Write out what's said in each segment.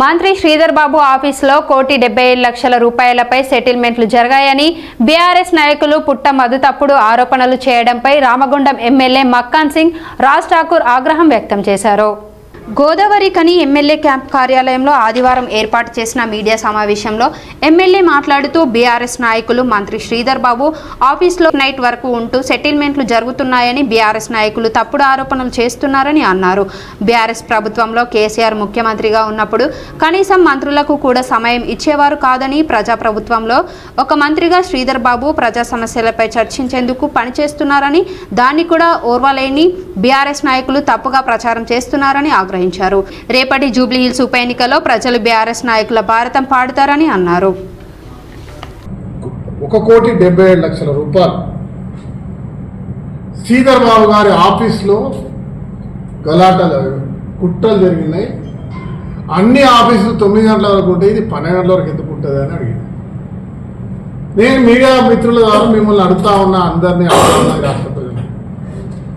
మంత్రి శ్రీధర్ బాబు ఆఫీసులో కోటి డెబ్బై ఏడు లక్షల రూపాయలపై సెటిల్మెంట్లు జరిగాయని బీఆర్ఎస్ నాయకులు పుట్ట మధు తప్పుడు ఆరోపణలు చేయడంపై రామగుండం ఎమ్మెల్యే మక్కాన్ సింగ్ రాజ్ ఠాకూర్ ఆగ్రహం వ్యక్తం చేశారు. గోదావరి కని ఎమ్మెల్యే క్యాంప్ కార్యాలయంలో ఆదివారం ఏర్పాటు చేసిన మీడియా సమావేశంలో ఎమ్మెల్యే మాట్లాడుతూ బీఆర్ఎస్ నాయకులు మంత్రి శ్రీధర్ బాబు ఆఫీస్లో నైట్ వరకు ఉంటూ సెటిల్మెంట్లు జరుగుతున్నాయని బీఆర్ఎస్ నాయకులు తప్పుడు ఆరోపణలు చేస్తున్నారని అన్నారు. బీఆర్ఎస్ ప్రభుత్వంలో కేసీఆర్ ముఖ్యమంత్రిగా ఉన్నప్పుడు కనీసం మంత్రులకు కూడా సమయం ఇచ్చేవారు కాదని ప్రజాప్రభుత్వంలో ఒక మంత్రిగా శ్రీధర్ బాబు ప్రజా సమస్యలపై చర్చించేందుకు పనిచేస్తున్నారని దాన్ని కూడా ఓర్వలేని బీఆర్ఎస్ నాయకులు తప్పుగా ప్రచారం చేస్తున్నారని ఆగ్రహించారు రేపటి జూబ్లీ హిల్స్ ఉప ఎన్నికలో ప్రజలు బీఆర్ఎస్ నాయకుల భారతం పాడుతారని అన్నారు. ఒక కోటి డెబ్బై ఏడు లక్షల రూపాయలు. శ్రీధర్ బాబు గారి ఆఫీస్లో గలాటలు కుట్రలు జరిగినాయి. అన్ని ఆఫీసులు తొమ్మిది గంటల వరకు ఉంటాయి ఇది పన్నెండు గంటల వరకు ఎందుకు ఉంటుంది అని అడిగింది నేను మీడియా మిత్రుల ద్వారా మిమ్మల్ని అడుగుతా ఉన్నా అందరినీ అడుగుతా ఉన్నా రాష్ట్ర ప్రజలు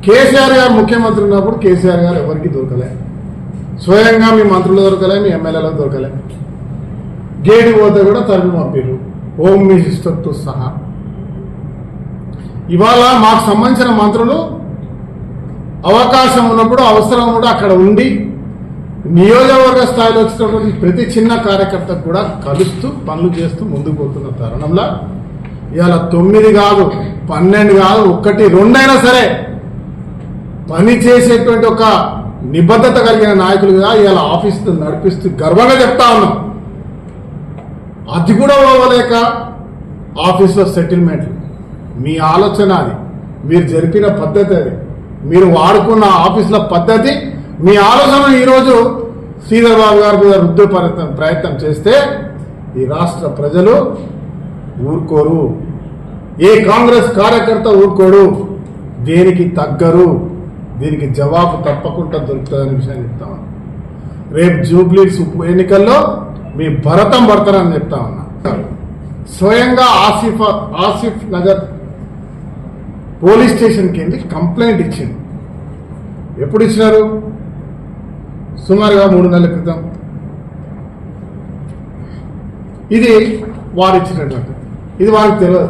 కేసీఆర్ గారు ముఖ్యమంత్రి ఉన్నప్పుడు కేసీఆర్ గారు ఎవరికి దొరకలేదు స్వయంగా మీ మంత్రులు దొరకలే మీ ఎమ్మెల్యేలకు దొరకలే. గేడి పోతే కూడా తరిమి పంపారు హోమ్ మినిస్టర్తో సహా. ఇవాళ మాకు సంబంధించిన మంత్రులు అవకాశం ఉన్నప్పుడు అవసరం కూడా అక్కడ ఉండి నియోజకవర్గ స్థాయిలో వచ్చినటువంటి ప్రతి చిన్న కార్యకర్తకు కూడా కలుస్తూ పనులు చేస్తూ ముందుకు పోతున్న తరుణంలో ఇవాళ తొమ్మిది కాదు పన్నెండు కాదు ఒక్కటి రెండైనా సరే పని చేసేటువంటి ఒక నిబద్ధత కలిగిన నాయకులుగా ఇలా ఆఫీస్ నడిపిస్తూ గర్వంగా చెప్తా ఉన్నాం. అది కూడా అవ్వలేక ఆఫీస్లో సెటిల్మెంట్లు. మీ ఆలోచన అది. మీరు జరిపిన పద్ధతి అది. మీరు వాడుకున్న ఆఫీసుల పద్ధతి. మీ ఆలోచన ఈరోజు శ్రీధర్ బాబు గారి మీద రుద్దు ప్రయత్నం ప్రయత్నం చేస్తే ఈ రాష్ట్ర ప్రజలు ఊరుకోరు. ఏ కాంగ్రెస్ కార్యకర్త ఊరుకోడు. దేనికి తగ్గరు. దీనికి జవాబు తప్పకుండా దొరుకుతుందనే విషయం చెప్తా ఉన్నా. రేపు జూబ్లీస్ ఉప ఎన్నికల్లో మీ భరతం భర్తనని చెప్తా ఉన్నా. స్వయంగా ఆసిఫ్ ఆసిఫ్ నగర్ పోలీస్ స్టేషన్కి వెళ్ళి కంప్లైంట్ ఇచ్చింది. ఎప్పుడు ఇచ్చినారు? సుమారుగా మూడు నెలల క్రితం. ఇది వారు ఇచ్చినటువంటి ఇది వారికి తెలియదు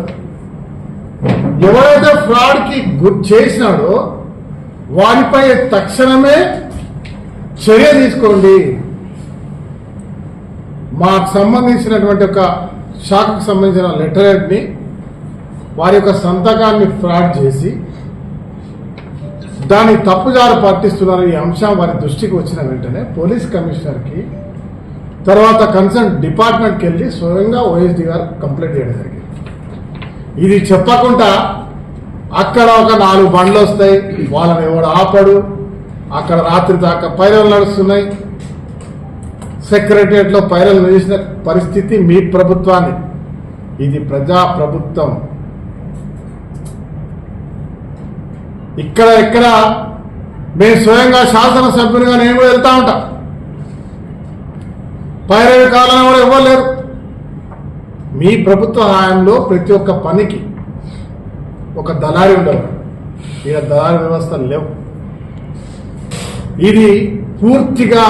ఎవరైతే ఫ్రాడ్కి గుర్ చేసినాడో వారిపై తక్షణమే చర్య తీసుకోండి. మాకు సంబంధించినటువంటి ఒక షాక్కి సంబంధించిన లెటర్ని వారి యొక్క సంతకాన్ని ఫ్రాడ్ చేసి దాన్ని తప్పుదారు పాటిస్తున్నారు ఈ అంశం వారి దృష్టికి వచ్చిన వెంటనే పోలీస్ కమిషనర్కి తర్వాత కన్సర్న్ డిపార్ట్మెంట్కి వెళ్ళి స్వయంగా ఓఎస్డి గారు కంప్లైంట్ చేయడం జరిగింది. ఇది చెప్పకుండా అక్కడ ఒక నాలుగు బండ్లు వస్తాయి. వాళ్ళని ఎవడు ఆపడు. అక్కడ రాత్రి దాకా పైరలు నడుస్తున్నాయి. సెక్రటరియట్లో పైరలు నడిచిన పరిస్థితి మీ ప్రభుత్వాన్ని. ఇది ప్రజా ప్రభుత్వం ఇక్కడ ఇక్కడ మేము స్వయంగా శాసనసభ్యునిగా నేను కూడా వెళ్తా ఉంటా. పైరవి కాలంలో కూడా ఇవ్వలేరు లేరు. మీ ప్రభుత్వ హాయంలో ప్రతి ఒక్క పనికి ఒక దళారి ఉండేవాడు ఇక దళారి వ్యవస్థలు లేవు. ఇది పూర్తిగా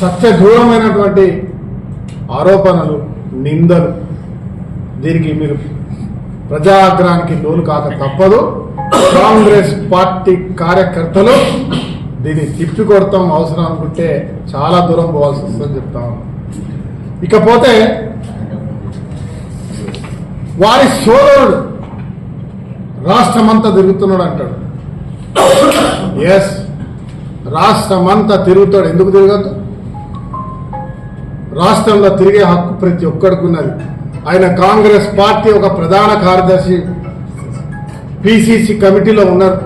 సత్యదూరమైనటువంటి ఆరోపణలు నిందలు. దీనికి మీరు ప్రజాగ్రహానికి లోను కాక తప్పదు. కాంగ్రెస్ పార్టీ కార్యకర్తలు దీన్ని తిప్పి కొడతాం అవసరం అనుకుంటే చాలా దూరం పోవాల్సి వస్తుందని చెప్తాం ఇకపోతే వారి సోదరుడు రాష్ట్రమంతా తిరుగుతున్నాడు అంటాడు. ఎస్ రాష్ట్రమంతా తిరుగుతాడు. ఎందుకు తిరగద్దు? రాష్ట్రంలో తిరిగే హక్కు ప్రతి ఒక్కడికి ఉన్నది. ఆయన కాంగ్రెస్ పార్టీ ఒక ప్రధాన కార్యదర్శి పిసిసి కమిటీలో ఉన్నారు.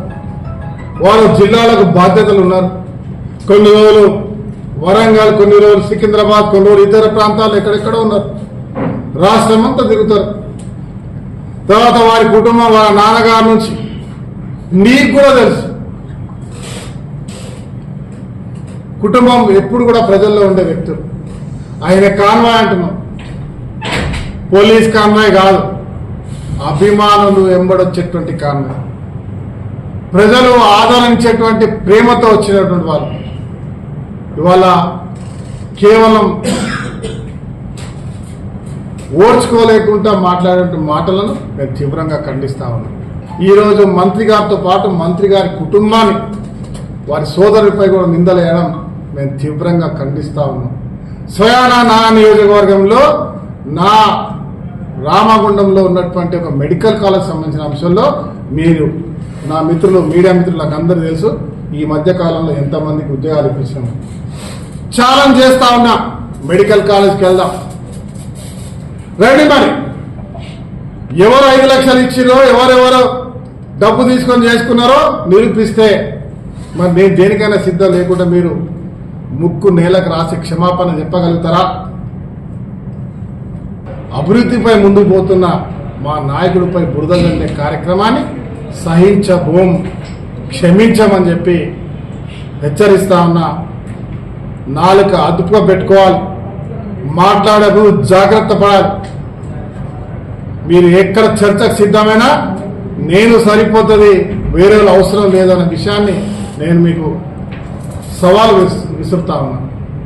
వారు జిల్లాలకు బాధ్యతలు ఉన్నారు. కొన్ని రోజులు వరంగల్ కొన్ని రోజులు సికింద్రాబాద్ కొన్ని రోజులు ఇతర ప్రాంతాలు ఎక్కడెక్కడ ఉన్నారు. రాష్ట్రం అంతా తిరుగుతారు. తర్వాత వారి కుటుంబం వాళ్ళ నాన్నగారి నుంచి. నీకు కూడా తెలుసు. కుటుంబం ఎప్పుడు కూడా ప్రజల్లో ఉండే వ్యక్తులు. ఆయన కాన్వాయ్ అంటున్నాం. పోలీస్ కాన్వాయ్ కాదు. అభిమానులు వెంబడొచ్చేటువంటి కాన్వాయ్. ప్రజలు ఆదరించేటువంటి ప్రేమతో వచ్చినటువంటి వాళ్ళు. ఇవాళ కేవలం ఓర్చుకోలేకుండా మాట్లాడే మాటలను మేము తీవ్రంగా ఖండిస్తా ఉన్నాం. ఈరోజు మంత్రి గారితో పాటు మంత్రి గారి కుటుంబాన్ని వారి సోదరుడిపై కూడా నిందలేయడం మేము తీవ్రంగా ఖండిస్తా ఉన్నాం. స్వయానా నా నియోజకవర్గంలో నా రామగుండంలో ఉన్నటువంటి ఒక మెడికల్ కాలేజ్ సంబంధించిన అంశంలో మీరు నా మిత్రులు మీడియా మిత్రులు నాకు అందరూ తెలుసు ఈ మధ్య కాలంలో ఎంతమందికి ఉద్యోగాలు ఇప్పించాము ఛాలెంజ్ చేస్తా ఉన్నా మెడికల్ కాలేజ్కి వెళ్దాం. రండి మరి ఎవరు ఐదు లక్షలు ఇచ్చిరో ఎవరెవరు డబ్బు తీసుకొని చేసుకున్నారో నిరూపిస్తే. మరి నేను దేనికైనా సిద్ధం లేకుండా మీరు ముక్కు నేలకు రాసి క్షమాపణ చెప్పగలుగుతారా? అభివృద్ధిపై ముందుకు పోతున్న మా నాయకుడిపై బురద కార్యక్రమాన్ని సహించబోం క్షమించమని చెప్పి హెచ్చరిస్తా ఉన్నా. నాలుక అదుపుగా పెట్టుకోవాలి. మాట్లాడకు జాగ్రత్త పడాలి. మీరు ఎక్కడ చర్చకు సిద్ధమైనా నేను సరిపోతుంది వేరే వాళ్ళు అవసరం లేదన్న విషయాన్ని నేను మీకు సవాల్ విస్- విసురుతా ఉన్నాను